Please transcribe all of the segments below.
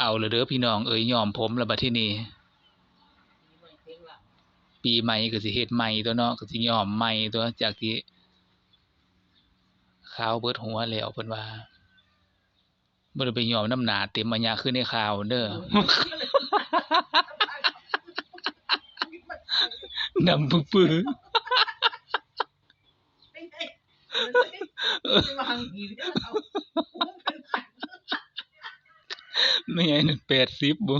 เอาเลยเด้อพี่น้องเอ้ยยอมผมล้วบัดที่นี่ปีใหม่ก็สิเฮ็ดใหม่ตัวเนาะก็สิยอมใหม่ตัวจากที่ขาวเบิดหัวแล้วเพิ่นว่าบ่ได้ไปยอมน้ำหนาเต็มอัญญาคือในข่าวเด้อดำปื้อวางหีบเอาๆ ไม่ใช่นั่น80บ่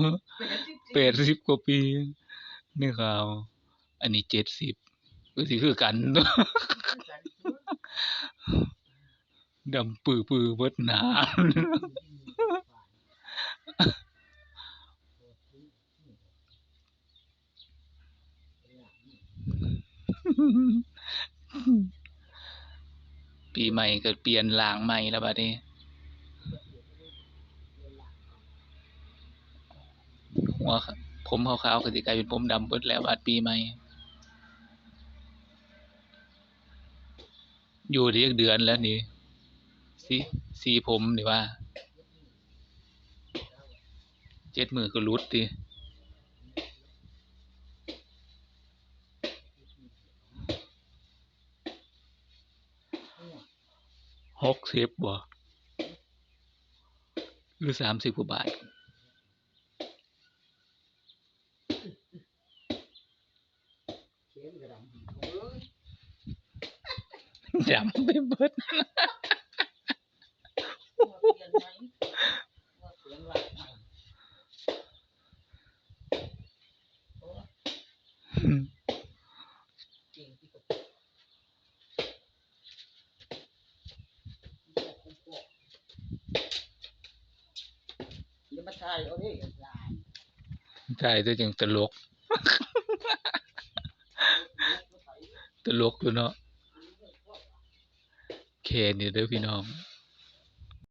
เป็ด80กว่าปีในข่าวอันนี้70ก็สิคือกันเนาะดำปื้อๆเบิดหนาปีใหม่ก็เปลี่ยนร่างใหม่แล้วบัดนี้ หัวผมขาวๆก็สิกลายเป็นผมดำเบิดแล้วบัดปีใหม่ อยู่ได้จักเดือนแล้วนี่สิสีผมนี่ว่าเจ็ดมือก็หลุดติหกสิบบ่หรือสามสิบกว่าบาท เขียนกระ ดำหีบเอ้ยดำไปเบิดว่าเปลี่ยนไหมว่าเปลี่ยนหลักใหม่โอ้เก่งที่สุดเดี๋ยวมาถ่ายเอาดิหลานใช่ตัวจังตลก ตลกอยู่เนาะแค่นี้เด้อพี่น้อง